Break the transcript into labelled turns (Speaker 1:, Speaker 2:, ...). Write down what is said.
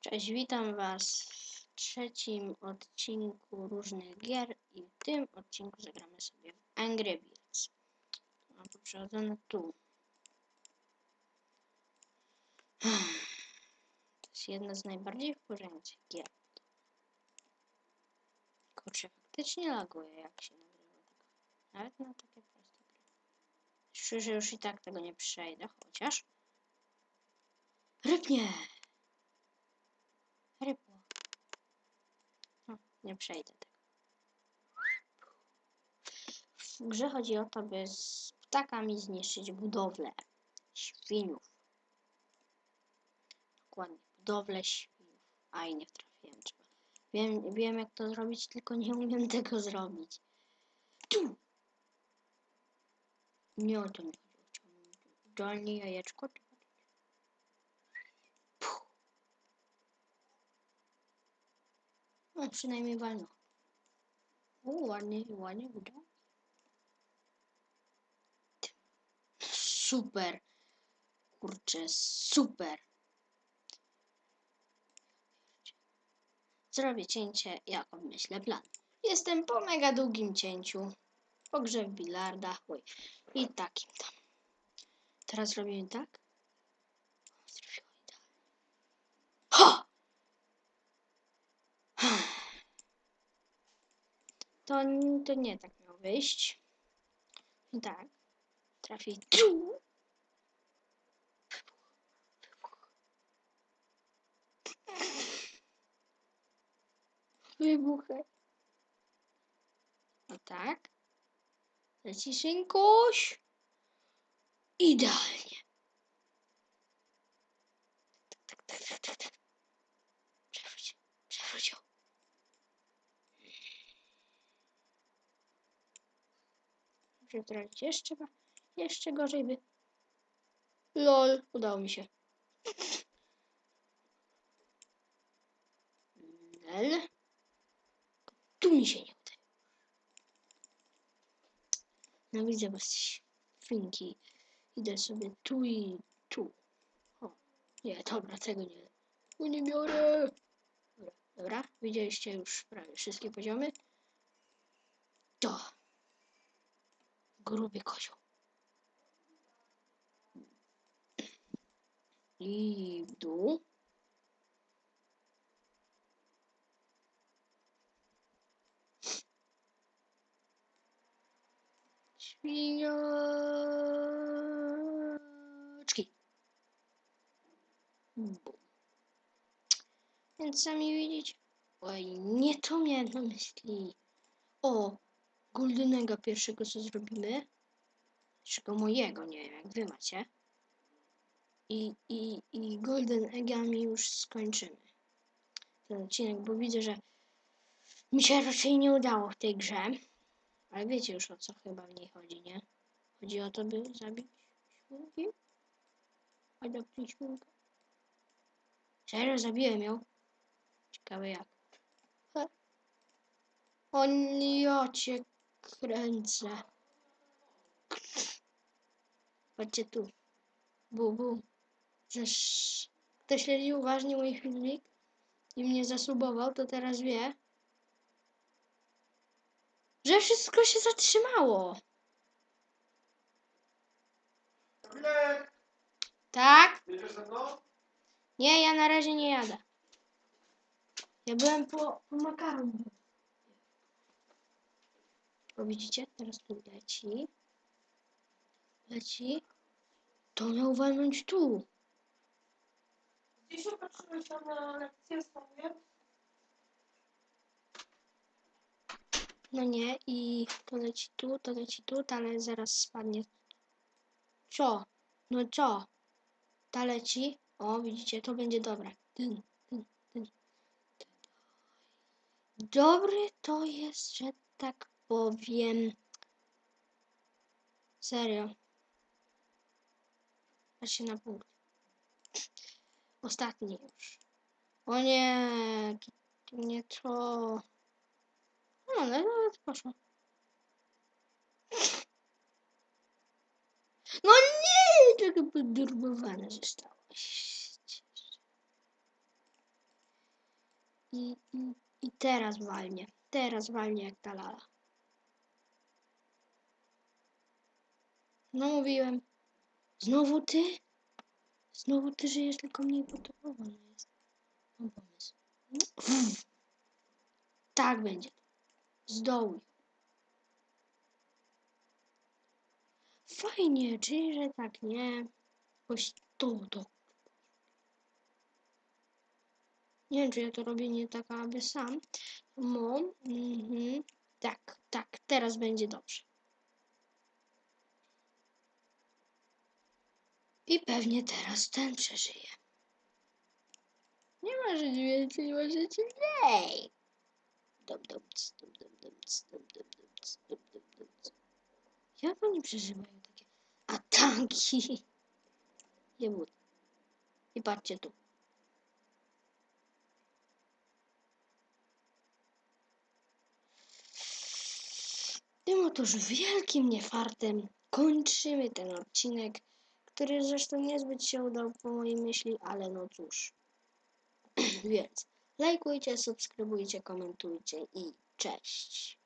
Speaker 1: Cześć, witam Was w trzecim odcinku różnych gier i w tym odcinku zagramy sobie w Angry Birds. No to przechodzę tu. To jest jedna z najbardziej wkurzających gier. Kurczę, faktycznie laguje jak się nagrywa. Nawet na takie proste gry. Że już i tak tego nie przejdę, chociaż... Rybnie! Rybło. No, nie przejdę tego. W grze chodzi o to, by z ptakami zniszczyć budowlę świniów. Dokładnie, budowlę świniów. A i nie trafiłem. Trzeba. Wiem, wiem jak to zrobić, tylko nie umiem tego zrobić. Tu! Nie o to mi chodziło. Idealnie jajeczko. No, przynajmniej walno. O, ładnie, ładnie udało. Super. Kurczę, super. Zrobię cięcie, jak obmyślę plan. Jestem po mega długim cięciu. Po grze w bilarda. Oj. I takim tam. Teraz robimy tak. Ha! To, to nie tak miało wyjść. I tak. Trafi tu. Wybuchaj. O tak. Leci szynkuś. Idealnie. Tak, tak, tak, tak, tak. Przewróć, przewróć ją. Muszę trafić jeszcze, jeszcze gorzej by. LOL, udało mi się. L. Tu mi się nie udaje. No widzę was, finki. Idę sobie tu i tu. O, nie, dobra, tego nie. Bo nie biorę. Dobra, dobra, widzieliście już prawie wszystkie poziomy. To. Gruby kozioł. I w dół. Świniaczki. Więc sami widzicie. Oj, nie to miałem na myśli. O, Goldenego pierwszego co zrobimy. Pierwszego mojego, nie wiem jak wy macie. I, i, i Golden Eggami już skończymy ten odcinek, bo widzę, że mi się raczej nie udało w tej grze. Ale wiecie już o co chyba w niej chodzi, nie? Chodzi o to, by zabić świnki? Adoptuj świnkę. Serio, zabiłem ją? Ciekawe jak. He. O nie, ja cię kręcę. Patrzcie tu. Bu, bu. Kto śledzi uważnie mój filmik i mnie zasubował, to teraz wie, że wszystko się zatrzymało. Tak? Nie, ja na razie nie jadę. Ja byłem po, po makaron. O, widzicie? Teraz tu leci. Leci. To miał walnąć tu.
Speaker 2: Gdzieś opatrzyłeś tam na lekcję swoje?
Speaker 1: No nie, i to leci tu, to leci tu, ale zaraz spadnie. Co? No co? Ta leci. O, widzicie, to będzie dobre. Dyn, dyn, dyn. Dobry to jest, że tak powiem. Serio. Patrzcie na punkt. Ostatni już. O nie, to, to nie to. No, nawet poszło. No nie, czego podurbowane zostało. I, i, I teraz walnie. Teraz walnie jak ta lala. No mówiłem. Znowu ty? Znowu ty żyjesz, tylko mniej potorowana jest. Mam pomysł. Tak będzie. Zdołuj. Fajnie, czyli że tak nie. Jakoś to. Nie wiem, czy ja to robię nie tak, aby sam. Mo, mhm. Tak, tak, teraz będzie dobrze. I pewnie teraz ten przeżyje. Nie ma żyć więcej, ma żyć mniej. Dum, dum, cs, dum, dum, dum, cs, dum, dum, dum, cs, dum, dum, dum, cs. Jak oni przeżywają takie ataki? Budę. I patrzcie tu. Tym otóż wielkim niefartem kończymy ten odcinek, który zresztą niezbyt się udał po mojej myśli, ale no cóż. Więc lajkujcie, subskrybujcie, komentujcie i cześć.